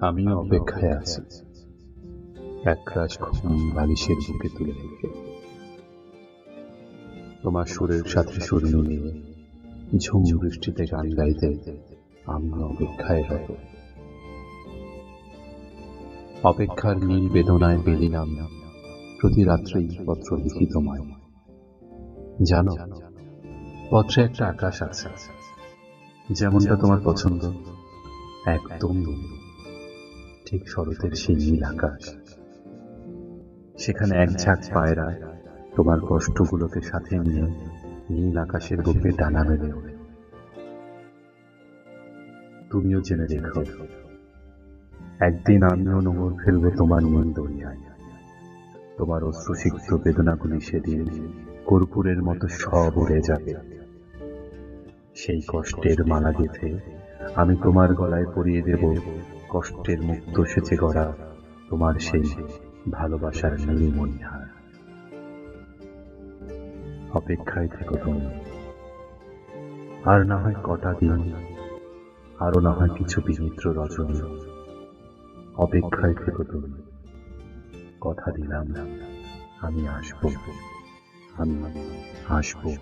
আমিও অপেক্ষায় আছি। এক রাজ ঘুম বালিশের বুকে তুলে রেখে তোমার সুরের সাথে সুর মিলিয়ে ঝুম বৃষ্টিতে গান গাইতে আমিও অপেক্ষায় রব অপেক্ষার নীল বেদনায় বেলিলাম প্রতি রাত্রেই পত্র লিখি তোমায়। জানো পত্রে একটা আকাশ আছে। যেমনটা তোমার পছন্দ একদম ঠিক শরতের সেই নীল আকাশ। সেখানে এক ঝাঁক পায়রা তোমার কষ্টগুলোকে সাথে নিয়ে নীল আকাশের বুকে ডানা মেলে ওঠে। তুমিও জেনে রেখো, একদিন আমিও নোংর ফেলব তোমার নীল দরিয়ায় তোমার অশ্রুসিক্ত বেদনাগুলি সেদিন কর্পূরের মতো সব উড়ে যাবে। সেই কষ্টের মালা গেঁথে আমি তোমার গলায় পরিয়ে দেব কষ্টের মুক্ত সেচে গড়া তোমার সেই ভালোবাসার নীলিমণিহার। অপেক্ষায় থেকো তুমি। আর না হয় কটা দিন, আরও না হয় কিছু বিচিত্র রজনী। অপেক্ষায় থেকো তুমি। কথা দিলাম, আমি আসব। আমি আসব।